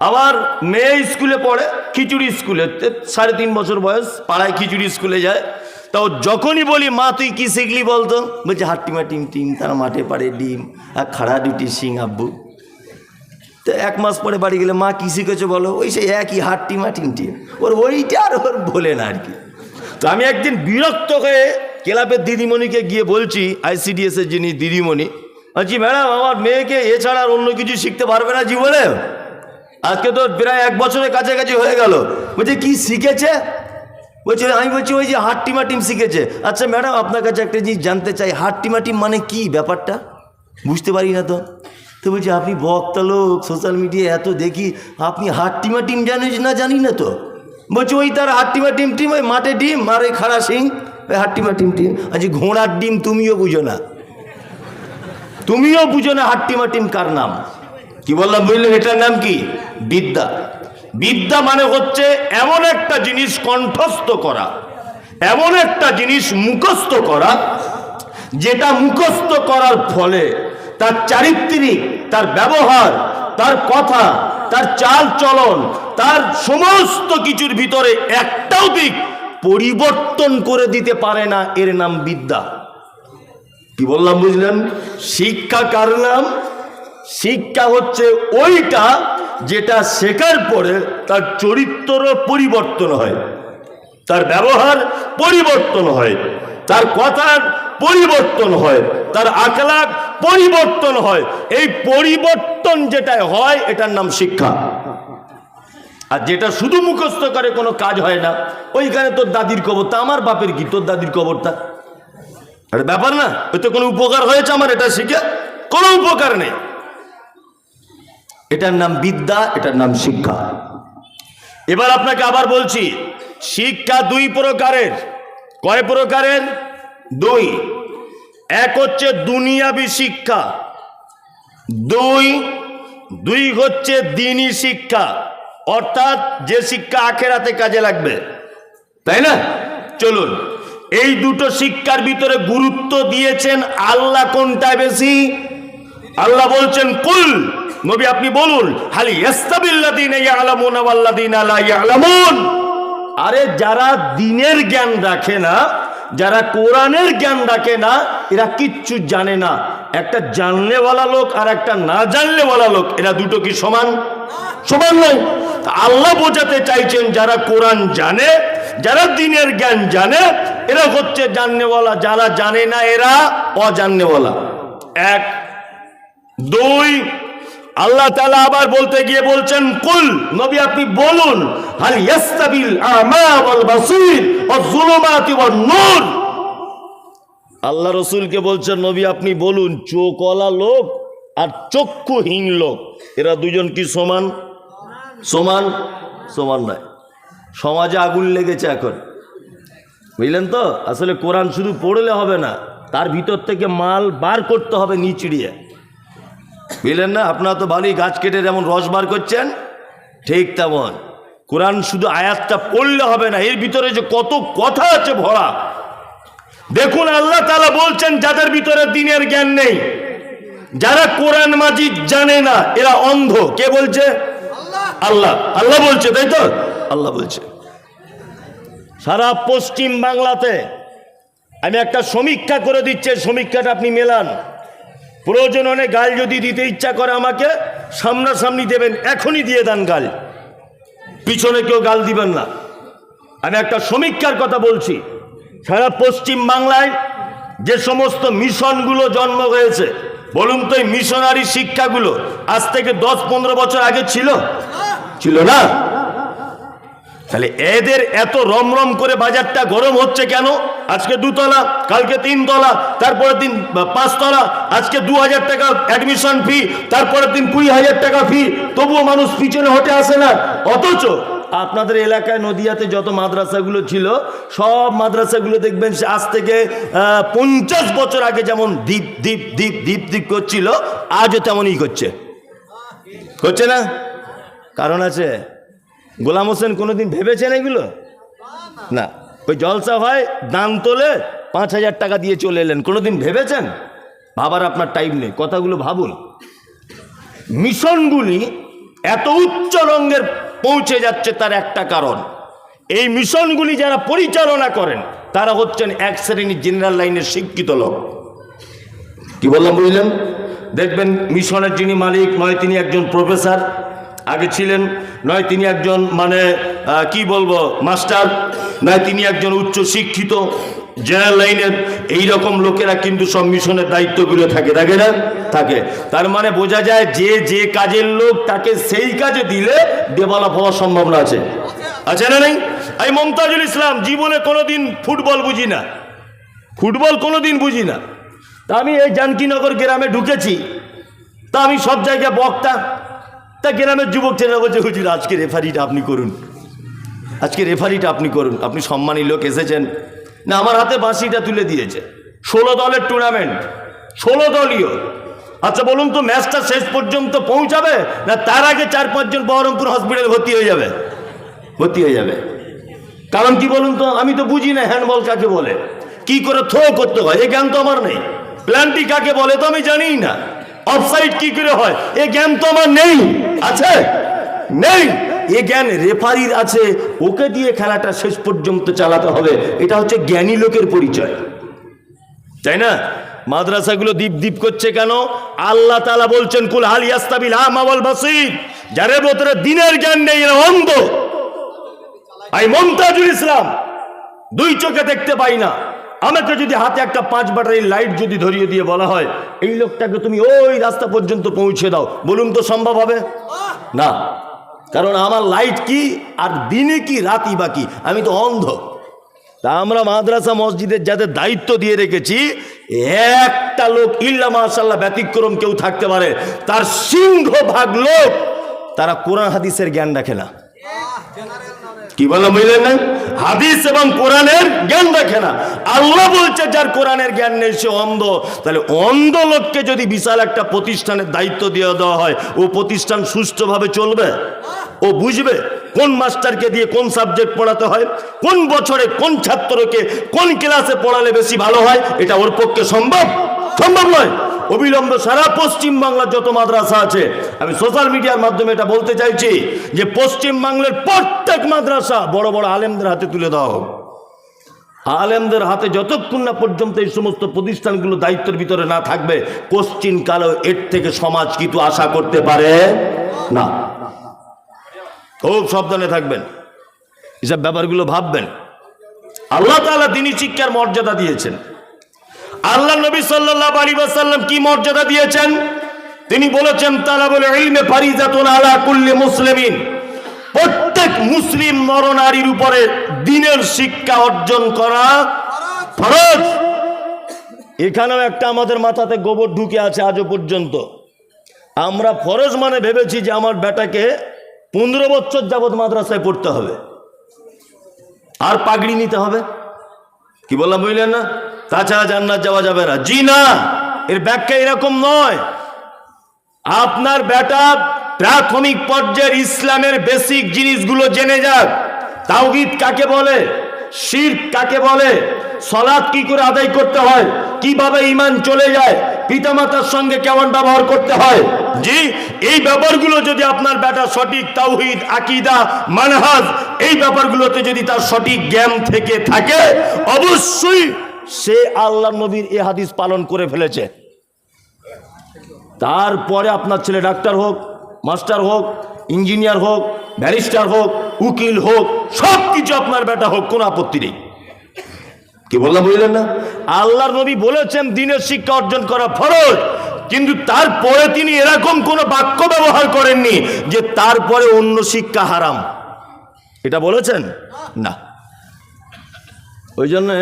আমার মেয়ে স্কুলে পড়ে, খিচুড়ি স্কুলে। সাড়ে তিন বছর বয়স, পাড়ায় খিচুড়ি স্কুলে যায়। তাও যখনই বলি, মা, তুই কি শিখলি বলতো? বলছে হাট্টিমা টিম টিম, তার মাঠে পাড়ে ডিম আর খাড়া দুটি সিং আব্বু। তো এক মাস পরে বাড়ি গেলে, মা, কী শিখেছো বলো? ওই সেই একই হাট্টিমা টিম টিম। ওর ওইটা আর ওর বলে না আর কি। তো আমি একদিন বিরক্ত হয়ে ক্লাবের দিদিমণিকে গিয়ে বলছি আইসিডিএস এর যিনি দিদিমণি, বলছি, ম্যাডাম, আমার মেয়েকে এছাড়া আর অন্য কিছু শিখতে পারবে না জীবনে? আজকে তো প্রায় এক বছরের কাছাকাছি হয়ে গেল। বলছে, কি শিখেছে? বলছে, আমি বলছি ওই যে হাট্টিমা টিম শিখেছে। আচ্ছা ম্যাডাম, আপনার কাছে একটা জিনিস জানতে চাই। হাট্টিমা টিম মানে কি ব্যাপারটা? বুঝতে পারি না তো। তো বলছি, আপনি বক্তা লোক সোশ্যাল মিডিয়ায় এত দেখি, আপনি হাট্টিমা টিম জানিস না জানি না তো? বলছি, ওই তার হাট্টিমা টিম, ওই মাঠে ডিম আর ওই খাড়া সিং ওই হাট্টিমা টিম টিম। আচ্ছা ঘোড়ার ডিম তুমিও বুঝো না। তুমিও বুঝো না হাট্টিমা টিম কার নাম? কি বললাম বুঝলেন এটার নাম কি? বিদ্যা। বিদ্যা মানে হচ্ছে এমন একটা জিনিস কণ্ঠস্থ করা, এমন একটা জিনিস মুখস্থ করা, যেটা মুখস্থ করার ফলে তার চারিত্রিক, তার ব্যবহার, তার কথা, তার চাল চলন, তার সমস্ত কিছুর ভিতরে একটাও দিক পরিবর্তন করে দিতে পারে না, এর নাম বিদ্যা। কি বললাম বুঝলেন? শিক্ষা কার নাম? শিক্ষা হচ্ছে ওইটা যেটা শেখার পরে তার চরিত্র পরিবর্তন হয়, তার ব্যবহার পরিবর্তন হয়, তার কথার পরিবর্তন হয়, তার আখলাক পরিবর্তন হয়। এই পরিবর্তন যেটা হয়, এটার নাম শিক্ষা। আর যেটা শুধু মুখস্থ করে কোনো কাজ হয় না, ওইখানে তোর দাদির কবরটা আমার বাপের কি? তোর দাদির কবরটা? এটা ব্যাপার না ওই তো কোনো উপকার হয়েছে আমার, এটা শিখে? কোনো উপকার নেই। এটার নাম বিদ্যা, এটার নাম শিক্ষা। এবার আপনাকে আবার বলছি, শিক্ষা দুই প্রকারের। কয় প্রকারের? দুই। এক হচ্ছে দুনিয়াবি শিক্ষা। দুই দুই হচ্ছে দিনই শিক্ষা। অর্থাৎ যে শিক্ষা আখেরাতে কাজে লাগবে। তাই না? চলুন, এই দুটো শিক্ষার ভিতরে গুরুত্ব দিয়েছেন আল্লাহ কোনটা বেশি? আল্লাহ বলছেন, কুল। নবী, আপনি বলুন, হালি আরে, যারা দিনের জ্ঞান রাখে না, যারা কোরআনের জ্ঞান রাখে না, এরা কিচ্ছু জানে না। একটা জানলেওয়ালা লোক আর একটা না জানলেওয়ালা লোক, এরা দুটো কি সমান? সমান নয়। আল্লাহ বোঝাতে চাইছেন, যারা কোরআন জানে, যারা দিনের জ্ঞান জানে, এরা হচ্ছে জাননেওয়ালা যারা জানে না, এরা অজাননেওয়ালা। এক। দুই। আল্লাহ তালা আবার বলতে গিয়ে বলছেন, কুল, নবী আপনি বলুন, হাল ইয়াস্তাবিল আমা আল্লাহ রসুলকে বলছেন, নবী আপনি বলুন, চোখওয়ালা লোক আর চক্ষুহীন লোক, এরা দুজন কি সমান? সমান? সমান নয়। সমাজে আগুন লেগেছে এখন। বুঝলেন তো? আসলে কোরআন শুধু পড়লে হবে না, তার ভিতর থেকে মাল বার করতে হবে নিচড়িয়ে। বুঝলেন না? আপনারা তো ভালোই গাছ কেটে যেমন রস বার করছেন, ঠিক তেমন। কোরআন শুধু আয়াতটা পড়লে হবে না, এর ভিতরে যে কত কথা আছে ভরা। দেখুন আল্লাহ তালা বলছেন, যাদের ভিতরে দিনের জ্ঞান নেই, যারা কোরআন মাজিদ জানে না, এরা অন্ধ। কে বলছে? আল্লাহ। আল্লাহ বলছে, তাই তো? আল্লাহ বলছে। সারা পশ্চিম বাংলাতে, আমি একটা সমীক্ষা করে দিচ্ছি সমীক্ষাটা আপনি মেলান। প্রয়োজন গাল যদি দিতে ইচ্ছা করে আমাকে, সামনাসামনি দেবেন, এখনই দিয়ে দেন গাল। পিছনে কেউ গাল দিবেন না। আমি একটা সমীক্ষার কথা বলছি। সারা পশ্চিম বাংলায় যে সমস্ত মিশনগুলো জন্ম হয়েছে, বলুন তো এই মিশনারি শিক্ষাগুলো আজ থেকে দশ পনেরো বছর আগে ছিল? ছিল না? তাহলে এদের এত রমরম করে বাজারটা গরম হচ্ছে কেন? আজকে দুতলা, কালকে তিনতলা, তারপরের দিন পাঁচতলা, আজকে দু হাজার টাকা অ্যাডমিশন ফি তারপরের দিন কুড়ি হাজার টাকা ফি তবুও মানুষ পিছনে হটে আসে না। অথচ আপনাদের এলাকায় নদিয়াতে যত মাদ্রাসাগুলো ছিল, সব মাদ্রাসাগুলো দেখবেন আজ থেকে পঞ্চাশ বছর আগে যেমন দ্বীপ দ্বীপ দ্বীপ দ্বীপ দ্বীপ করছিল, আজও তেমনই করছে। করছে না? কারণ আছে গোলাম হোসেন কোনোদিন ভেবেছেন এগুলো? না। ওই জলসা হয়, দান তোলে, পাঁচ হাজার টাকা দিয়ে চলে এলেন। কোনোদিন ভেবেছেন? ভাবার আপনার টাইম নেই। কথাগুলো ভাবুন। মিশনগুলি এত উচ্চ রঙ্গের পৌঁছে যাচ্ছে তার একটা কারণ। এই মিশনগুলি যারা পরিচালনা করেন, তারা হচ্ছেন এক শ্রেণির জেনারেল লাইনের শিক্ষিত লোক। কি বললাম বুঝলেন? দেখবেন মিশনের যিনি মালিক, নয় তিনি একজন প্রফেসর আগে ছিলেন, নয় তিনি একজন মানে কি বলব, মাস্টার, নয় তিনি একজন উচ্চ শিক্ষিত, জেনারেল লাইনের, এই রকম লোকেরা কিন্তু সব মিশনের দায়িত্বগুলো থাকে থাকে না? থাকে। তার মানে বোঝা যায় যে যে কাজের লোক তাকে সেই কাজে দিলে ডেভেলপ হওয়ার সম্ভাবনা আছে। আছে না নেই? আমি মমতাজুল ইসলাম জীবনে কোনোদিন ফুটবল বুঝি না। ফুটবল কোনোদিন বুঝি না। তা আমি এই জানকীনগর গ্রামে ঢুকেছি। তা আমি সব জায়গায় বক্তা। তা গ্রামের যুবক ছেলেরা বলছে, হুজুর, আজকে রেফারিটা আপনি করুন। আজকে রেফারিটা আপনি করুন। আপনি সম্মানী লোক এসেছেন। না, আমার হাতে বাঁশিটা তুলে দিয়েছে। ষোলো দলের টুর্নামেন্ট ষোলো দলীয়। আচ্ছা বলুন তো, ম্যাচটা শেষ পর্যন্ত পৌঁছাবে? না, তার আগে চার, পাঁচজন বহরমপুর হসপিটালে ভর্তি হয়ে যাবে? ভর্তি হয়ে যাবে। কারণ কি বলুন তো, আমি তো বুঝি না হ্যান্ডবল কাকে বলে। কি করে থ্রো করতে হয়? এ জ্ঞান তো আমার নেই। প্ল্যানটি কাকে বলে তো আমি জানিই না। অফসাইড কি করে হয়? এ জ্ঞান তো আমার নেই। আছে? নেই। এ জ্ঞান রেফারির আছে। ওকে দিয়ে খেলাটা শেষ পর্যন্ত চালাতে হবে। এটা হচ্ছে জ্ঞানী লোকের পরিচয়। তাই না? মাদ্রাসাগুলো দীপ দীপ করছে কেন? আল্লাহ তালা বলছেন, কুল হাল ইয়াস্তাবিল আমাল বাসির? যারে বোতরে দিনের জ্ঞান নেই, এরা অন্ধ। আই মমতাজুল ইসলাম। দুই চোখে দেখতে পাই না। আমাকে যদি হাতে একটা পাঁচ ব্যাটারি লাইট যদি ধরিয়ে দিয়ে বলা হয়, এই লোকটাকে তুমি ওই রাস্তা পর্যন্ত পৌঁছে দাও। বলুন তো সম্ভব হবে? না। কারণ আমার লাইট কি আর দিনে কি রাতি বাকি আমি তো অন্ধ। তা আমরা মাদ্রাসা, মসজিদের যাদের দায়িত্ব দিয়ে রেখেছি, একটা লোক ইল্লা মাশাল্লাহ ব্যতিক্রম কেউ থাকতে পারে। তার সিংহভাগ লোক, তারা কোরআন, হাদিসের জ্ঞান রাখে না। কি বললাম বুঝলেন না? হাদিস এবং কোরআনের জ্ঞান রাখে না। আল্লাহ বলছে, যার কোরআনের জ্ঞান নেই, সে অন্ধ। তাহলে অন্ধ লোককে যদি বিশাল একটা প্রতিষ্ঠানের দায়িত্ব দিয়ে দেওয়া হয়, ও প্রতিষ্ঠান সুষ্ঠুভাবে চলবে? ও বুঝবে? কোন মাস্টারকে দিয়ে কোন সাবজেক্ট পড়াতে হয়? কোন বছরে কোন ছাত্রকে কোন ক্লাসে পড়ালে বেশি ভালো হয়? এটা ওর পক্ষে সম্ভব? সম্ভব নয়। অবিলম্বে সারা পশ্চিম বাংলার যত মাদ্রাসা আছে, আমি সোশ্যাল মিডিয়ার মাধ্যমে এটা বলতে চাইছি যে পশ্চিম বাংলার প্রত্যেক মাদ্রাসা বড় বড় আলেমদের হাতে তুলে দেওয়া হোক। আলেমদের হাতে যতক্ষণ না পর্যন্ত এই সমস্ত প্রতিষ্ঠানগুলো দায়িত্বের ভিতরে না থাকবে পশ্চিম কালো এর থেকে সমাজ কিন্তু আশা করতে পারে না। খুব সাবধানে থাকবেন। এসব ব্যাপারগুলো ভাববেন। আল্লাহ তাআলা দিনী শিক্ষার মর্যাদা দিয়েছেন। আল্লাহ নবী সাল্লাল্লাহু আলাইহি ওয়াসাল্লাম কি মর্যাদা দিয়েছেন? তিনি বলেছেন, তালাবুল ইলমে ফারিজাতুন আলা কুল্লি মুসলিমিন। প্রত্যেক মুসলিম নরনারীর উপরে দিনের শিক্ষা অর্জন করা ফরজ। এখানেও একটা আমাদের মাথাতে গোবর ঢুকে আছে আজও পর্যন্ত। আমরা ফরজ মানে ভেবেছি যে আমার বেটাকে পনেরো বছর যাবৎ মাদ্রাসায় পড়তে হবে। আর পাগড়ি নিতে হবে? কি বললাম বুঝলেন না? তাছাড়া জান্নাত যাওয়া যাবে না। জি না, এর ব্যাখ্যা এরকম নয়। আপনার বেটা প্রাথমিক পর্যায়ের ইসলামের বেসিক জিনিসগুলো জেনে যাক। তাওহিদ কাকে বলে? শির কাকে বলে? সলাদ কি করে আদায় করতে হয়? কীভাবে ইমান চলে যায়? পিতামাতার সঙ্গে কেমন ব্যবহার করতে হয়? জি, এই ব্যাপারগুলো যদি আপনার বেটা সঠিক তাওহিদ, আকিদা, মানহাজ, এই ব্যাপারগুলোতে যদি তার সঠিক জ্ঞান থেকে থাকে, অবশ্যই সে আল্লাহ নবীর এ হাদিস পালন করে ফেলেছে। তারপরে আপনার ছেলে ডাক্তার হোক, মাস্টার হোক, ইঞ্জিনিয়ার হোক, ব্যারিস্টার হোক, উকিল হোক সব কিছু আপনার বেটা হোক, কোনো আপত্তি নেই। কি বললাম, বুঝলেন না? আল্লাহর নবী বলেছেন, দিনের শিক্ষা অর্জন করা ফরজ, কিন্তু তারপরে তিনি এরকম কোনো বাক্য ব্যবহার করেননি যে তারপরে অন্য শিক্ষা হারাম। এটা বলেছেন? না। ওই জন্যে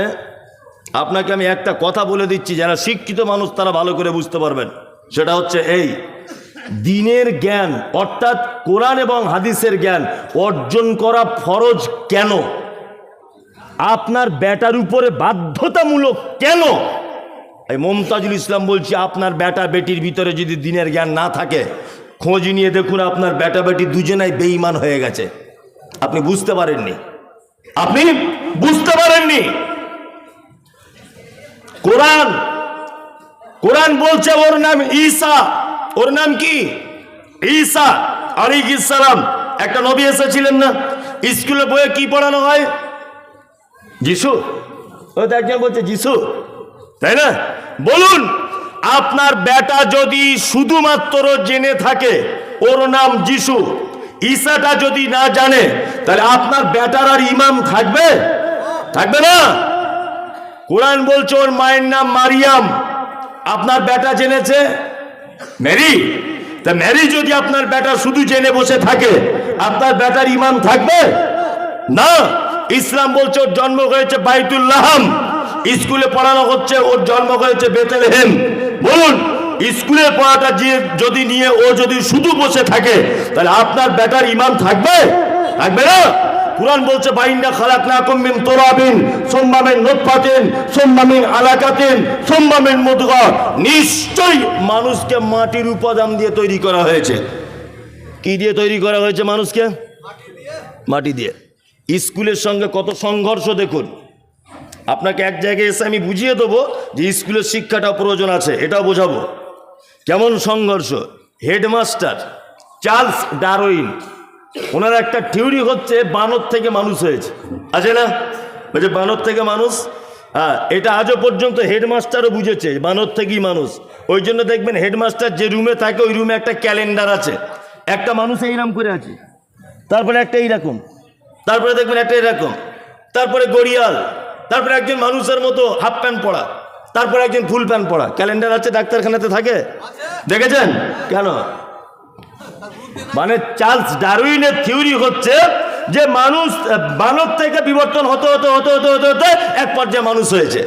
আপনাকে আমি একটা কথা বলে দিচ্ছি, যারা শিক্ষিত মানুষ তারা ভালো করে বুঝতে পারবেন। সেটা হচ্ছে এই, দিনের জ্ঞান, অর্থাৎ কোরআন এবং হাদিসের জ্ঞান অর্জন করা ফরজ কেন? আপনার বেটার উপরে বাধ্যতামূলক কেন? এই মমতাজুল ইসলাম বলছি, আপনার বেটা বেটির ভিতরে যদি দিনের জ্ঞান না থাকে, খোঁজ নিয়ে দেখুন আপনার বেটা বেটি দুজনাই বেঈমান হয়ে গেছে। আপনি বুঝতে পারেননি? আপনি বুঝতে পারেননি? কোরআন। কোরআন বলছে ওর নাম ঈসা। ওর নাম কি? ঈসা আলী ইসালাম একটা নবী এসেছিলেন না? স্কুলে বইয়ে কি পড়ানো হয়? যিশু। ও তো একজন বলছে যিশু। তাই না? বলুন, আপনার বেটা যদি শুধুমাত্র জেনে থাকে ওর নাম যিশু, ঈসাটা যদি না জানে, তাহলে আপনার বেটার আর ইমাম থাকবে? থাকবে না? কোরআন বলছে ওর মায়ের নাম মারিয়াম। আপনার বেটা জেনেছে? ম্যারি। তা ম্যারি যদি আপনার বেটা শুধু জেনে বসে থাকে, আপনার বেটার ইমাম থাকবে? না। ইসলাম বলছে ওর জন্ম হয়েছে বাইতুল্লাহাম স্কুলে পড়ানো হচ্ছে, ওর জন্ম হয়েছে বেতেলহেম। বলুন, স্কুলে পড়াটা যে যদি নিয়ে ও যদি শুধু বসে থাকে, তাহলে আপনার বেটার ইমাম থাকবে? থাকবে না? কুরআন বলছে, বাইন্না খালাকনাকুম না তুরাবিন, সুম্মা মিন নুতফাতিন, সুম্মা মিন আলাকাতিন, সুম্মা মিন মুদগা নিশ্চয়ই মানুষকে মাটির উপাদান দিয়ে তৈরি করা হয়েছে। কি দিয়ে তৈরি করা হয়েছে মানুষকে? মাটি দিয়ে। স্কুলের সঙ্গে কত সংঘর্ষ দেখুন। আপনাকে এক জায়গায় এসে আমি বুঝিয়ে দেবো যে স্কুলের শিক্ষাটা প্রয়োজন আছে, এটাও বোঝাবো। কেমন সংঘর্ষ? হেডমাস্টার চার্লস ডারউইন ওনার একটা থিওরি হচ্ছে বানর থেকে মানুষ হয়েছে। আছে না? বলছে বানর থেকে মানুষ হ্যাঁ এটা আজও পর্যন্ত হেডমাস্টারও বুঝেছে, বানর থেকেই মানুষ। ওই জন্য দেখবেন হেডমাস্টার যে রুমে থাকে, ওই রুমে একটা ক্যালেন্ডার আছে। একটা মানুষ এইরকম করে আছে। তারপরে একটা এইরকম। তারপরে দেখবেন একটা এরকম তারপরে গড়িয়াল। তারপরে একজন মানুষের মতো হাফ প্যান্ট পরা। তারপরে একজন ফুল প্যান্ট পরা। ক্যালেন্ডার আছে, ডাক্তারখানাতে থাকে? দেখেছেন? কেন? মানে চার্লস ডারউইনের থিওরি হচ্ছে যে মানুষ বানর থেকে বিবর্তন হতে হতে হতে হতে হতে হতে এক পর্যায়ে মানুষ হয়েছে।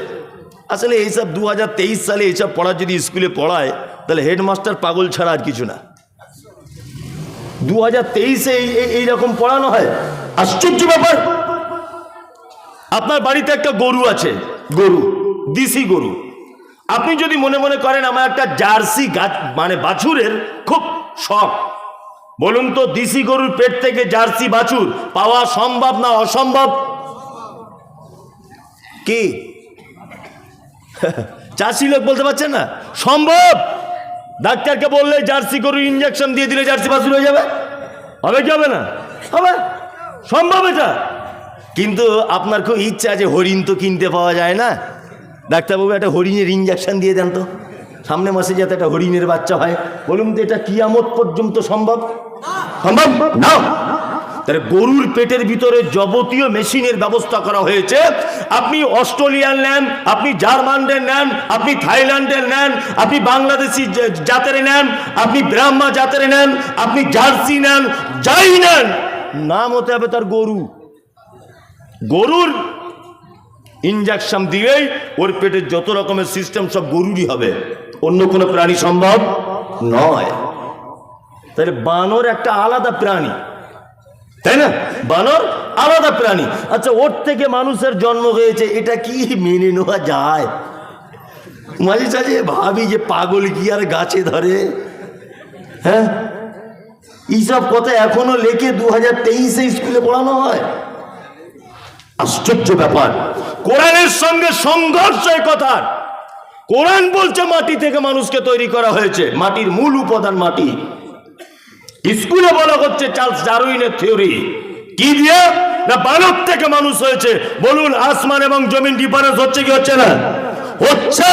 আসলে এইসব দু হাজার তেইশ সালে এইসব পড়া যদি স্কুলে পড়ায়, তাহলে হেডমাস্টার পাগল ছাড়া আর কিছু না। দু হাজার তেইশে এইরকম পড়ানো হয়। আশ্চর্য ব্যাপার। আপনার বাড়িতে একটা গরু আছে, গরু, দিশি গরু। আপনি যদি মনে মনে করেন, আমার একটা জার্সি গাছ মানে বাছুরের খুব শখ। বলুন তো, দিশি গরুর পেট থেকে জার্সি, বাছুর পাওয়া সম্ভব না অসম্ভব? কি? চাষি লোক বলতে পারছেন না? সম্ভব? ডাক্তারকে বললে জার্সি গরুর ইঞ্জেকশন দিয়ে দিলে জার্সি, বাছুর হয়ে যাবে। হবে কি হবে না? হবে। সম্ভব এটা। কিন্তু আপনার খুব ইচ্ছা আছে হরিণ তো কিনতে পাওয়া যায় না। ডাক্তারবাবু, একটা হরিণের ইঞ্জেকশন দিয়ে দেন তো। সামনে মাসে যাতে একটা হরিণের বাচ্চা হয়। বলুন তো, এটা কিয়ামত পর্যন্ত সম্ভব? সম্ভব? না। তাহলে গরুর পেটের ভিতরে যাবতীয় মেশিনের ব্যবস্থা করা হয়েছে। আপনি অস্ট্রেলিয়ান নেন, আপনি জার্মানদের নেন, আপনি থাইল্যান্ডের নেন, আপনি বাংলাদেশি জাতের নেন, আপনি ব্রাহ্মা জাতের নেন, আপনি জার্সি নেন, যাই নেন, নাম হতে হবে তার গরু। গরুর ইঞ্জেকশন দিয়েই ওর পেটের যত রকমের সিস্টেম সব গরুরই হবে। অন্য কোনো প্রাণী সম্ভব নয়। তাহলে বানর একটা আলাদা প্রাণী। তাই না? বানর আলাদা প্রাণী। আচ্ছা ওর থেকে মানুষের জন্ম হয়েছে, এটা কি মেনে নেওয়া যায়? মাঝে সাঝে ভাবি যে পাগল কি আর গাছে ধরে। হ্যাঁ? এইসব কথা এখনও লেখে দু হাজার তেইশে স্কুলে পড়ানো হয়। আশ্চর্য ব্যাপার। কোরআনের সঙ্গে সংঘর্ষ কথার। কোরআন বলছে মাটি থেকে মানুষকে তৈরি করা হয়েছে। মাটির মূল উপাদান মাটি। স্কুলে বলা হচ্ছে চার্লস ডারুইনের থিওরি। কি দিয়ে? না বানর থেকে মানুষ হয়েছে। বলুন, আসমান এবং জমিন ডিফারেন্স হচ্ছে কি হচ্ছে না? হচ্ছে।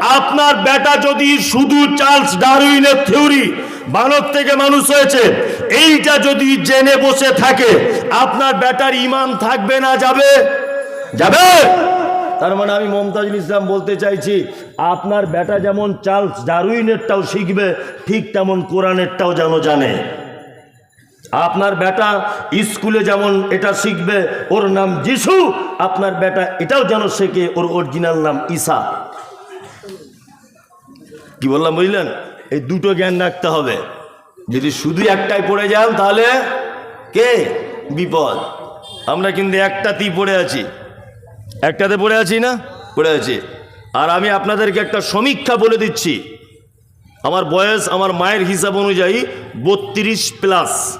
আপনার বেটা যদি শুধু চার্লস ডারউইনের থিওরি বানর থেকে মানুষ হয়েছে, এইটা যদি জেনে বসে থাকে, আপনার বেটার ইমান থাকবে না, যাবে? যাবে? তার মানে আমি মমতাজুল ইসলাম বলতে চাইছি, আপনার বেটা যেমন চার্লস ডারউইনেরটাও শিখবে, ঠিক তেমন কোরআনেরটাও যেন জানে। আপনার বেটা স্কুলে যেমন এটা শিখবে, ওর নাম যিশু, আপনার বেটা এটাও যেন শেখে, ওর অরিজিনাল নাম ঈশা কি বললাম, বুঝলেন? এই দুটো জ্ঞান রাখতে হবে। যদি শুধু একটাই পড়ে যান, তাহলে কে? বিপদ। আমরা কিন্তু একটাতেই পড়ে আছি। একটাতে পড়ে আছি না? পড়ে আছি। আর আমি আপনাদেরকে একটা সমীক্ষা বলে দিচ্ছি। আমার বয়স আমার মায়ের হিসাব অনুযায়ী বত্রিশ প্লাস।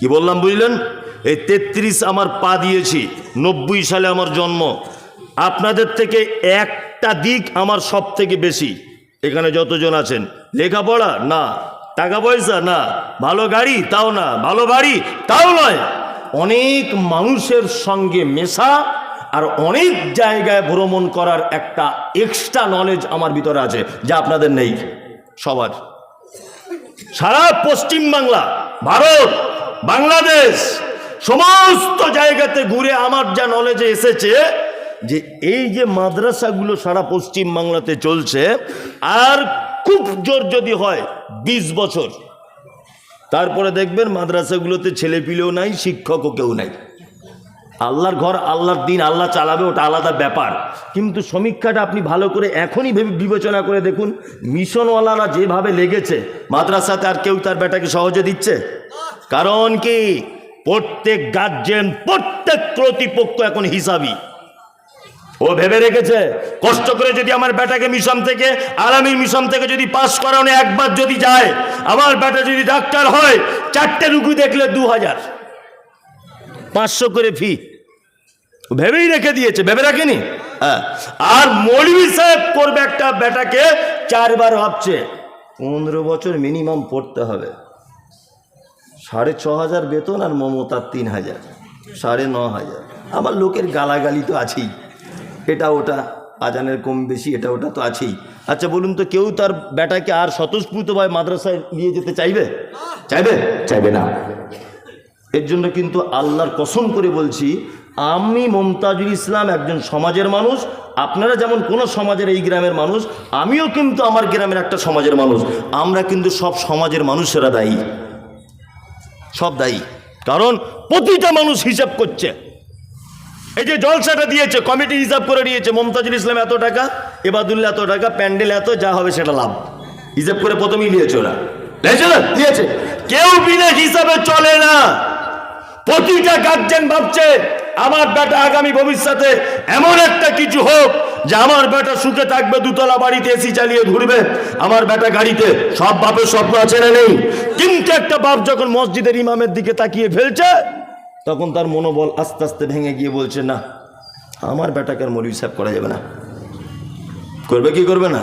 কি বললাম বুঝলেন? এই তেত্রিশ আমার পা দিয়েছি, নব্বই সালে আমার জন্ম। আপনাদের থেকে একটা দিক আমার সব থেকে বেশি। এখানে যতজন আছেন, লেখাপড়া? না। টাকা পয়সা? না। ভালো গাড়ি? তাও না। ভালো বাড়ি? তাও নয়। অনেক মানুষের সঙ্গে মেশা আর অনেক জায়গায় ভ্রমণ করার একটা এক্সট্রা নলেজ আমার ভিতরে আছে, যা আপনাদের নেই, সবার। সারা পশ্চিম বাংলা, ভারত, বাংলাদেশ, সমস্ত জায়গাতে ঘুরে আমার যা নলেজে এসেছে, যে এই যে মাদ্রাসাগুলো সারা পশ্চিম বাংলাতে চলছে, আর খুব জোর যদি হয় ২০ বছর। তারপরে দেখবেন মাদ্রাসাগুলোতে ছেলে পিলেও নাই, শিক্ষকও কেউ নাই। আল্লাহর ঘর, আল্লাহর দিন, আল্লাহ চালাবে, ওটা আলাদা ব্যাপার। কিন্তু সমীক্ষাটা আপনি ভালো করে এখনই ভেবে বিবেচনা করে দেখুন, মিশনওয়ালারা যেভাবে লেগেছে, মাদ্রাসাতে আর কেউ তার বেটাকে সহজে দিচ্ছে? কারণ কি? প্রত্যেক গার্জেন প্রত্যেক কর্তৃপক্ষ এখন হিসাবই ও ভেবে রেখেছে, কষ্ট করে যদি আমার বেটাকে মিশন থেকে আলামীর মিশন থেকে যদি পাশ করানো একবার যদি যায়, আমার বেটা যদি ডাক্তার হয়, চারটে রুগী দেখলে দু হাজার পাঁচশো করে ফি ভেবেই রেখে দিয়েছে, ভেবে রাখেনি? হ্যাঁ। আর মৌলভী সাহেব করবে একটা বেটাকে চারবার ভাবছে, পনেরো বছর মিনিমাম পড়তে হবে। সাড়ে ছ হাজার বেতন আর মমতার তিন হাজার, সাড়ে ন হাজার। আবার লোকের গালাগালি তো আছেই। এটা ওটা, আজানের কম বেশি, এটা ওটা তো আছেই। আচ্ছা বলুন তো, কেউ তার বেটাকে আর স্বতঃস্ফূর্তভাবে মাদ্রাসায় নিয়ে যেতে চাইবে? চাইবে? চাইবে না। এর জন্য কিন্তু আল্লাহর কসম করে বলছি, আমি মমতাজুল ইসলাম একজন সমাজের মানুষ, আপনারা যেমন কোনো সমাজের এই গ্রামের মানুষ, আমিও কিন্তু আমার গ্রামের একটা সমাজের মানুষ। আমরা কিন্তু সব সমাজের মানুষেরা দায়ী। সব দায়ী। কারণ প্রতিটা মানুষ হিসাব করছে। এই যে জলসাটা দিয়েছে, কমিটি হিসাব করে নিয়েছে, মমতাজুল ইসলাম এত টাকা, এবাদুল্লাহ এত টাকা, প্যান্ডেল এত, যা হবে সেটা লাভ। হিসাব করে প্রথমেই নিয়েছে ওরা। দিয়েছে দিয়েছে। কেউ বিনা হিসাবে চলে না। প্রতিটা গার্জেন ভাবছে, আমার বেটা আগামী ভবিষ্যতে এমন একটা কিছু হোক যে আমার বেটা সুখে থাকবে, দুতলা বাড়িতে এসি চালিয়ে ঘুরবে, আমার বেটা গাড়িতে সব বাপের স্বপ্ন আছে না নেই? কিন্তু একটা বাপ যখন মসজিদের ইমামের দিকে তাকিয়ে ফেলছে, তখন তার মনোবল আস্তে আস্তে ভেঙে গিয়ে বলছে, না, আমার বেটাকে আর মৌলী সাহেব করা যাবে না। করবে কি করবে না?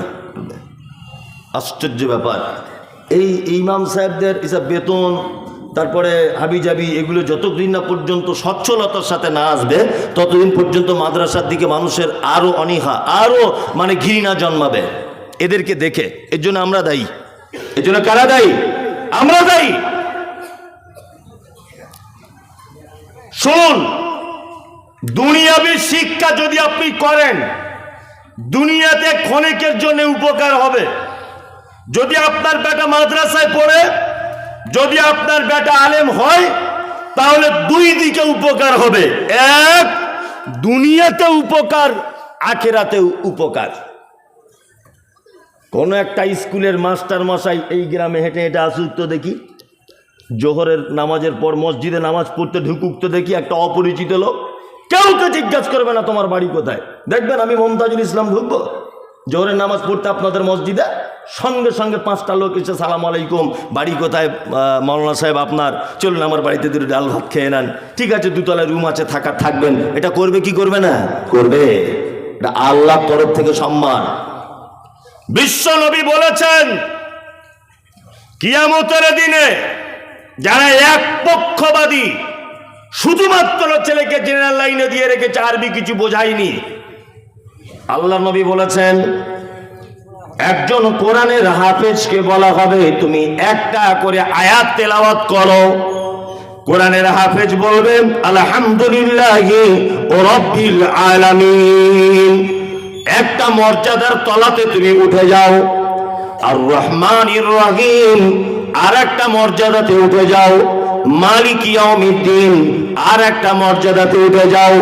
আশ্চর্য ব্যাপার। এই ইমাম সাহেবদের এসব বেতন তারপরে হাবিজাবি, এগুলো যতদিন না পর্যন্ত সচ্ছলতার সাথে না আসবে, ততদিন পর্যন্ত মাদ্রাসার দিকে মানুষের আরও অনীহা আরও মানে ঘৃণা জন্মাবে। এদেরকে দেখে, এর জন্য আমরা দায়ী। এর জন্য কারা দায়ী? আমরা দায়ী। শুনুন, দুনিয়াবি শিক্ষা যদি আপনি করেন, দুনিয়াতে ক্ষণিকের জন্য উপকার হবে। যদি আপনার বেটা মাদ্রাসায় পড়ে যদি আপনার বেটা আলেম হয়, তাহলে দুই দিকে উপকার হবে। এক, দুনিয়াতে উপকার, আখেরাতেও উপকার। কোনো একটা স্কুলের মাস্টার মশাই এই গ্রামে হেঁটে হেঁটে আসুক তো দেখি। জোহরের নামাজের পর মসজিদে নামাজ পড়তে ঢুকুক তো দেখি একটা অপরিচিত লোক। কেউ তো জিজ্ঞাসা করবে না তোমার বাড়ি কোথায়। দেখবেন আমি মমতাজুল ইসলাম ঢুকবো। জোহরের নামাজ পড়তে আপনাদের মসজিদে? সঙ্গে সঙ্গে পাঁচটা লোক এসে, সালাম আলাইকুম, বাড়ি কোথায়? মৌলানা সাহেব আপনার, চলুন আমার বাড়িতে দুটো ডাল ভাত খেয়ে নেন। ঠিক আছে, দুতলায় রুম আছে থাকার থাকবেন। এটা করবে কি করবে না? করবে। এটা আল্লাহ তরফ থেকে সম্মান। বিশ্ব নবী বলেছেন, কিয়ামতের দিনে যারা এক পক্ষবাদী শুধুমাত্র ছেলেকে জেনারেল লাইনে দিয়ে রেখেছে, আরবি কিছু বোঝায়নি। আল্লাহ নবী বলেছেন, একজন কোরআনের হাফেজকে বলা হবে, তুমি একটা করে আয়াত তেলাওয়াত করো। কোরআনের হাফেজ বলবেন আলহামদুলিল্লাহ একটা মর্যাদার তলাতে তুমি উঠে যাও, আর রহমান রহিম আর একটা মর্যাদাতে উঠে যাও। মালিক ইয়াউমিদ্দিন আর একটা মর্যাদাতে উঠে যাও।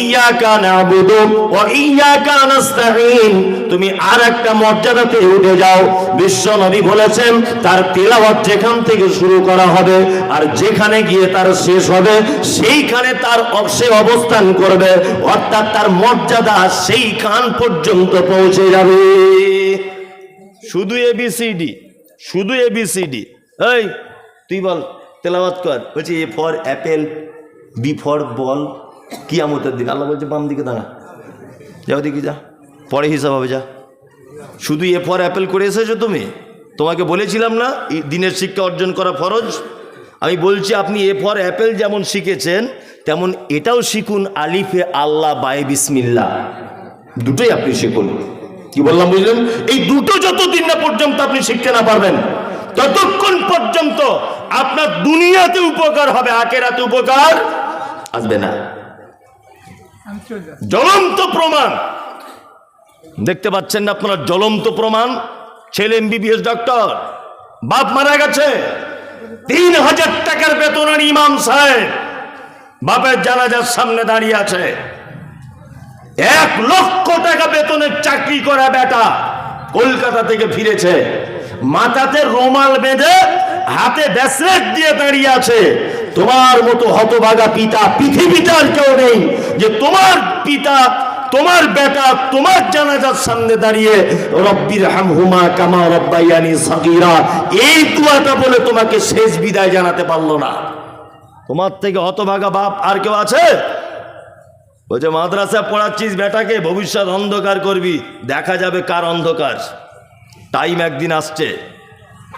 ইয়াকা নাবুদু ওয়া ইয়াকা নাস্তাঈন, তুমি আর একটা মর্যাদাতে উঠে যাও। বিশ্ব নবী বলেছেন, তার তেলাওয়াত যেখান থেকে শুরু করা হবে আর যেখানে গিয়ে তার শেষ হবে, সেইখানে তার সে অবস্থান করবে। অর্থাৎ তার মর্যাদা সেইখান পর্যন্ত পৌঁছে যাবে। শুধু এবিসিডি শুধু এবিসিডি এই, তুই বল। তেলাওয়াত কর। বলছি, A for apple, B for ball কিয়ামতের দিকে আল্লাহ বলছে, বাম দিকে দাঁড়া। যাও দিকে যা। পরে হিসাব হবে, যা। শুধু এ ফর অ্যাপেল করে এসেছ তুমি? তোমাকে বলেছিলাম না দিনের শিক্ষা অর্জন করা ফরজ? আমি বলছি, আপনি এ ফর অ্যাপেল যেমন শিখেছেন, তেমন এটাও শিখুন, আলিফে আল্লাহ বাই বিসমিল্লা দুটোই আপনি শিখুন। কি বললাম, বুঝলেন? এই দুটো যতদিন না পর্যন্ত আপনি শিখতে না পারবেন, ততক্ষণ পর্যন্ত আপনার দুনিয়াতে উপকার হবে আকেরাতে উপকার আসবে না। জ্বলন্ত প্রমাণ। দেখতে পাচ্ছেন না আপনারা জ্বলন্ত প্রমাণ? ছেলে এমবিবিএস ডক্টর বাপ মারা গেছে। তিন হাজার টাকার বেতনের ইমাম সাহেব বাপের জানাজার সামনে দাঁড়িয়ে আছে। এক লক্ষ টাকা বেতনের চাকরি করা বেটা কলকাতা থেকে ফিরেছে। মাথাতে রোমাল বেঁধে হাতে ব্যাসলেট দিয়ে দাঁড়িয়ে আছে। তোমার মতো হতভাগা পিতা পৃথিবীতে আর কেউ নেই যে তোমার পিতা, তোমার বেটা, তোমার জানাজার সামনে দাঁড়িয়ে রব্বির হামহুমা কামা রব্বাইয়ানি সাগীরা, এই দুয়াটা বলে তোমাকে শেষ বিদায় জানাতে পারল না। তোমার থেকে হতভাগা বাপ আর কেউ আছে? বলছে মাদ্রাসা পড়াচ্ছিস বেটাকে, ভবিষ্যৎ অন্ধকার করবি, দেখা যাবে কার অন্ধকার। টাইম একদিন আসছে।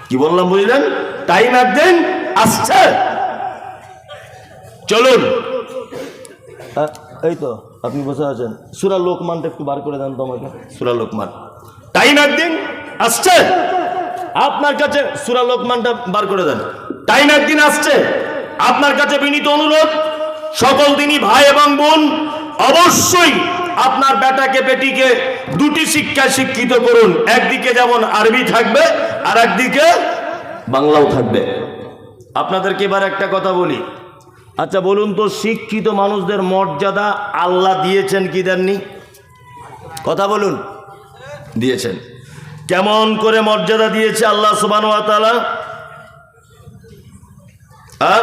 কি বললাম বুঝলেন? টাইম একদিন আসছে। চলুন। এই তো আপনি বসে আছেন। সুরা লোকমানটা একটু বার করে দেন তো আমাকে। সুরা লোকমান। টাইম একদিন আসছে। আপনার কাছে সুরা লোকমানটা বার করে দেন। টাইম একদিন আসছে। আপনার কাছে বিনীত অনুরোধ সকল দিনই ভাই এবং বোন অবশ্যই আপনার বেটাকে, বেটিকে দুটি শিক্ষায় শিক্ষিত করুন। একদিকে যেমন আরবি থাকবে আর একদিকে বাংলাও থাকবে। আপনাদেরকে এবার একটা কথা বলি। আচ্ছা বলুন তো, শিক্ষিত মানুষদের মর্যাদা আল্লাহ দিয়েছেন কি দেননি? কথা বলুন। দিয়েছেন। কেমন করে মর্যাদা দিয়েছে আল্লাহ সুবান হ্যাঁ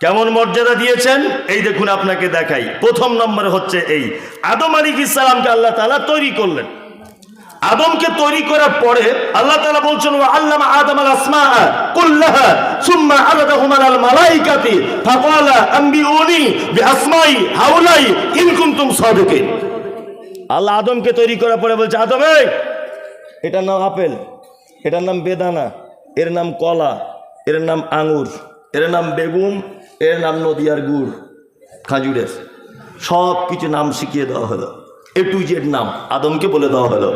কেমন মর্যাদা দিয়েছেন? এই দেখুন আপনাকে দেখাই। প্রথম নম্বরে হচ্ছে এই। আদম আলী ইসলামকে আল্লাহ তালা তৈরি করলেন। আদমকে তৈরি করার পরে আল্লাহ তালা বলছেন, ওয়া আল্লামা আদম আল আসমা কুল্লাহা সুম্মা আরাদাহুম আল মালাইকাতি ফাকালা আনবিউনি বিআসমাই হাউলাই ইন কুনতুম সাদিকিন. আল্লাহ আদমকে তৈরি করার পরে বলছে, আদম, এই, এটার নাম আপেল, এটার নাম বেদানা, এর নাম কলা, এর নাম আঙ্গুর এর নাম বেগুন এর নাম নদিয়ার গুড়, খাজুরের। সব কিছু নাম শিখিয়ে দেওয়া হলো। এ টু জেড নাম আদমকে বলে দেওয়া হলো।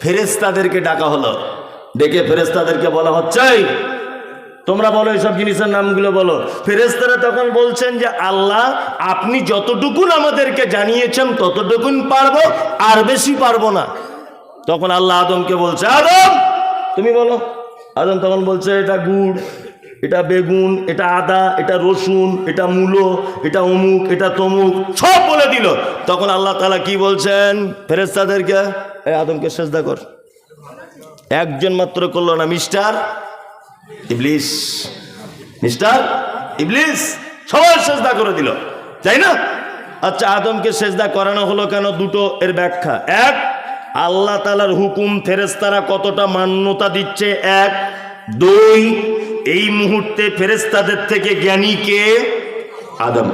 ফেরেস্তাদেরকে ডাকা হলো। ডেকে ফেরেস্তাদেরকে বলা হচ্ছে তোমরা বলো এইসব জিনিসের নামগুলো বলো। ফেরেস্তারা তখন বলছেন যে, আল্লাহ, আপনি যতটুকুন আমাদেরকে জানিয়েছেন ততটুকুন পারব, আর বেশি পারব না। তখন আল্লাহ আদমকে বলছে, আদম, তুমি বলো। আদম তখন বলছে, এটা গুড়। এটা বেগুন, এটা আদা, এটা রসুন, এটা মূলো, এটা অমুক, এটা তমুক, সব বলে দিল। তখন আল্লাহ তালা কি বলছেন? ফেরেস্তাদেরকে এই আদমকে সেজদা কর। একজন মাত্র করল না, মিস্টার ইবলিস। মিস্টার ইবলিস, সবাই সেজদা করে দিল। তাই না? আচ্ছা আদমকে সেজদা করানো হলো কেন? দুটো এর ব্যাখ্যা। এক, আল্লাহ তালার হুকুম ফেরেস্তারা কতটা মান্যতা দিচ্ছে? এক দুই, এই মুহূর্তে ফেরেস্তাদের থেকে জ্ঞানী কে? আদম।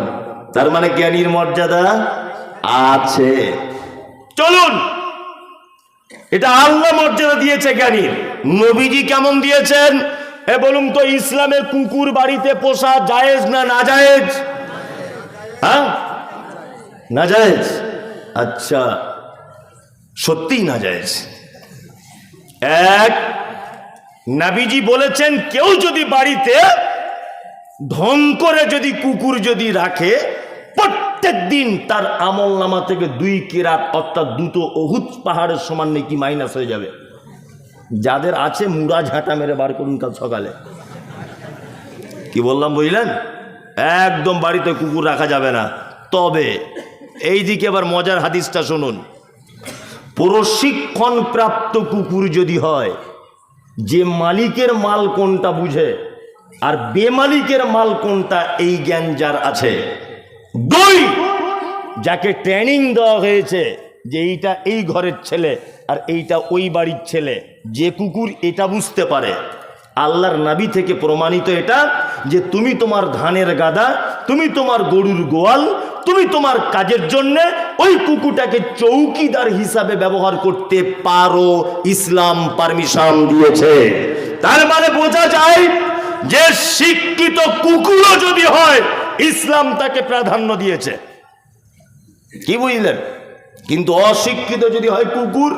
তার মানে জ্ঞানীর মর্যাদা আছে। চলুন। এটা আল্লাহ মর্যাদা দিয়েছে জ্ঞানীর। নবীজি কেমন দিয়েছেন? এ বলুন তো, ইসলামের কুকুর বাড়িতে পোষা জায়েজ না না জায়েজ হ্যাঁ? না জায়েজ আচ্ছা সত্যিই না জায়েজ এক নাবিজি বলেছেন, কেউ যদি বাড়িতে ধন করে যদি কুকুর যদি রাখে, প্রত্যেক দিন তার আমল নামা থেকে দুই কেরাত, অর্থাৎ দুটো অহুত পাহাড়ের সমান নাকি মাইনাস হয়ে যাবে। যাদের আছে মুড়া ঝাঁটা মেরে বার করুন কাল সকালে। কি বললাম, বুঝলেন? একদম বাড়িতে কুকুর রাখা যাবে না। তবে এই দিকে আবার মজার হাদিসটা শুনুন। প্রশিক্ষণ প্রাপ্ত কুকুর যদি হয় যে মালিকের মাল কোনটা বুঝে আর বেমালিকের মাল কোনটা, এই জ্ঞান যার আছে। দুই, যাকে ট্রেনিং দেওয়া হয়েছে যে এইটা এই ঘরের ছেলে আর এইটা ওই বাড়ির ছেলে, যে কুকুর এটা বুঝতে পারে। আল্লাহর নাবি থেকে প্রমাণিত এটা যে তুমি তোমার ধানের গাদা, তুমি তোমার গরুর গোয়াল তুমি তোমার কাজের জন্য ওই কুকুরটাকে চৌকিদার হিসাবে ব্যবহার করতে পারো, ইসলাম পারমিশন দিয়েছে। তার মানে বোঝা যায় যে শিক্ষিত কুকুরও যদি হয়, ইসলাম তাকে প্রাধান্য দিয়েছে। কি বুঝলেন? কিন্তু অশিক্ষিত যদি হয় কুকুর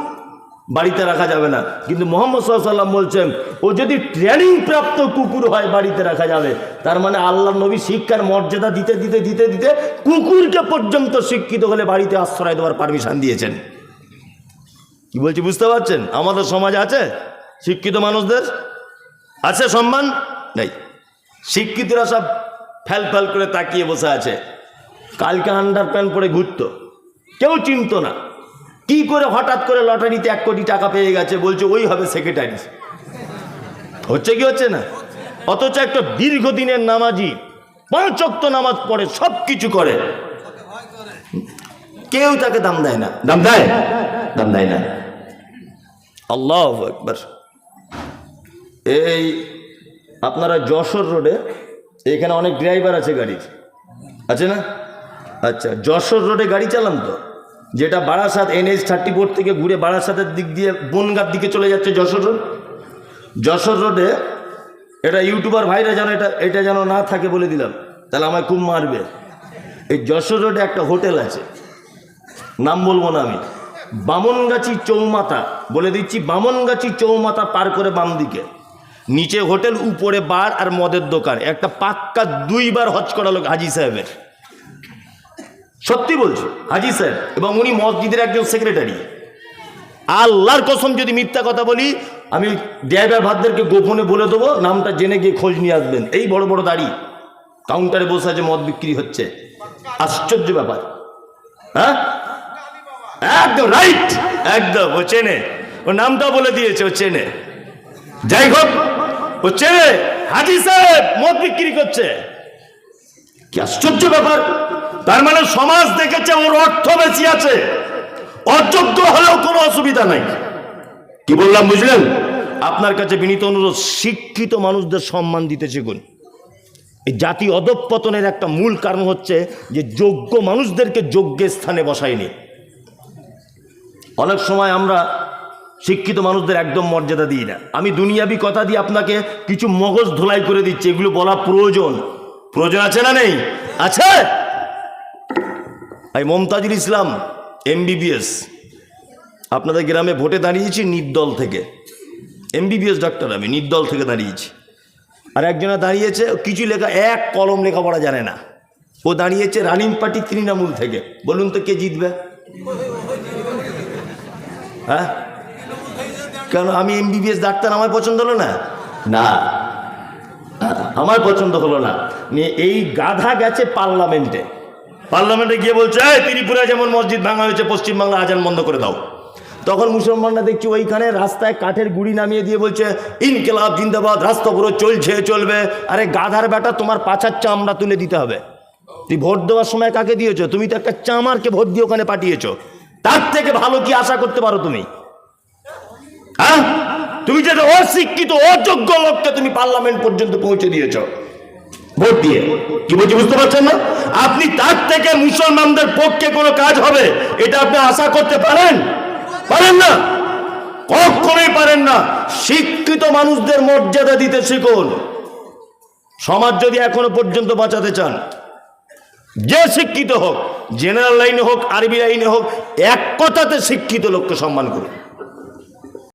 বাড়িতে রাখা যাবে না। কিন্তু মোহাম্মদ সাল্লাম বলছেন, ও যদি ট্রেনিং প্রাপ্ত কুকুর হয় বাড়িতে রাখা যাবে, তার মানে আল্লাহ নবী শিক্ষার মর্যাদা দিতে দিতে দিতে দিতে কুকুরকে পর্যন্ত শিক্ষিত হলে বাড়িতে আশ্রয় দেওয়ার পারমিশন দিয়েছেন। কি বলছি, বুঝতে পারছেন? আমাদের সমাজ আছে শিক্ষিত মানুষদের? আছে সম্মান? নেই। শিক্ষিতরা সব ফ্যাল ফ্যাল করে তাকিয়ে বসে আছে। কালকে আন্ডার প্যান্ট পরে ঘুরত। কেউ চিনতো না। কি করে হঠাৎ করে লটারিতে এক কোটি টাকা পেয়ে গেছে? বলছে, ওই হবে সেক্রেটারি হচ্ছে কি হচ্ছে না? অথচ একটা দীর্ঘদিনের নামাজি পাঁচ অক্ত নামাজ পড়ে সব কিছু করে। কেউ তাকে দাম দেয় না। দাম দেয়? দাম দেয় না। আল্লাহ একবার এই, আপনারা যশোর রোডে, এখানে অনেক ড্রাইভার আছে গাড়ির। আছে না? আচ্ছা যশোর রোডে গাড়ি চালান তো? যেটা বারাসাত এনএইচ থার্টি ফোর থেকে ঘুরে বারাসাতের দিক দিয়ে বনগার দিকে চলে যাচ্ছে যশোর রোড। যশোর রোডে এটা ইউটিউবার ভাইরা যেন এটা এটা যেন না থাকে বলে দিলাম, তাহলে আমায় খুব মারবে। এই যশোর রোডে একটা হোটেল আছে, নাম বলব না আমি, বামনগাছি চৌমাথা, বলে দিচ্ছি বামনগাছি চৌমাথা পার করে বাম দিকে। নিচে হোটেল, উপরে বার আর মদের দোকান। একটা পাক্কা দুইবার হজ করা লোক হাজি সাহেবের। সত্যি বলছি, হাজি স্যার, এবং উনি মসজিদের একজন সেক্রেটারি আল্লাহর কসম যদি মিথ্যা কথা বলি, আমি ড্রাইভার ভাতদেরকে গোপনে বলে দেবো, নামটা জেনে গিয়ে খোঁজ নিয়ে আসবেন। এই বড় বড় দাড়ি, কাউন্টারে বসে আছে মদ বিক্রি হচ্ছে। আশ্চর্য ব্যাপার। হ্যাঁ? একদম রাইট একদম, ও চেনে। ও নামটা বলে দিয়েছে, ও চেনে। যাই হোক, ও চেনে। হাজি সাহেব, মদ বিক্রি করছে। কি আশ্চর্য ব্যাপার! তার মানে সমাজ দেখেছে ওর অর্থ বেশি আছে। অযোগ্য হলেও কোনো অসুবিধা নাই। কি বললাম, বুঝলেন? আপনার কাছে বিনীত অনুরোধ, শিক্ষিত মানুষদের সম্মান দিতে শিখুন। এই জাতি অধঃপতনের একটা মূল কারণ হচ্ছে যে যোগ্য মানুষদেরকে যোগ্যের স্থানে বসায়নি। অনেক সময় আমরা শিক্ষিত মানুষদের একদম মর্যাদা দিই না। আমি দুনিয়াবি কথা দিয়ে আপনাকে কিছু মগজ ধোলাই করে দিচ্ছি, এগুলো বলা প্রয়োজন। প্রয়োজন আছে না নেই? আছে? এই মমতাজুল ইসলাম এমবিবিএস আপনাদের গ্রামে ভোটে দাঁড়িয়েছি নির্দল থেকে। এমবিবিএস ডাক্তার আমি, নির্দল থেকে দাঁড়িয়েছি। আর একজনে দাঁড়িয়েছে, কিছু লেখা, এক কলম লেখাপড়া জানে না। ও দাঁড়িয়েছে রানিং পার্টি তৃণমূল থেকে। বলুন তো কে জিতবে? হ্যাঁ? কেন, আমি এমবিবিএস ডাক্তার আমার পছন্দ হলো না? না। আমার পছন্দ হলো না। এই গাধা গেছে পার্লামেন্টে। পার্লামেন্টে গিয়ে বলছে, এই ত্রিপুরা যেমন মসজিদ ভাঙা হয়েছে, পশ্চিমবাংলা আজান বন্ধ করে দাও। তখন মুসলমানরা দেখছি ওইখানে রাস্তায় কাঠের গুড়ি নামিয়ে দিয়ে বলছে, ইনকেলাব, জিন্দাবাদ, রাস্তা পুরো চলছে, চলবে। আরে গাধার বেটা, তোমার পাছার চামড়া তুলে দিতে হবে। তুই ভোট দেওয়ার সময় কাকে দিয়েছ? তুমি তো একটা চামারকে ভোট দিয়ে ওখানে পাঠিয়েছো। তার থেকে ভালো কি আশা করতে পারো তুমি? হ্যাঁ? তুমি যেটা অশিক্ষিত, অযোগ্য লোককে তুমি পার্লামেন্ট পর্যন্ত পৌঁছে দিয়েছ। ভোট দিয়ে। কি বলছি বুঝতে পারছেন না? আপনি তার থেকে মুসলমানদের পক্ষে কোনো কাজ হবে, এটা আপনি আশা করতে পারেন? পারেন না? কখনোই পারেন না। শিক্ষিত মানুষদের মর্যাদা দিতে শিখুন। সমাজ যদি এখনও পর্যন্ত বাঁচাতে চান, যে শিক্ষিত হোক, জেনারেল লাইনে হোক, আরবি লাইনে হোক, এক কথাতে শিক্ষিত লোককে সম্মান করুন।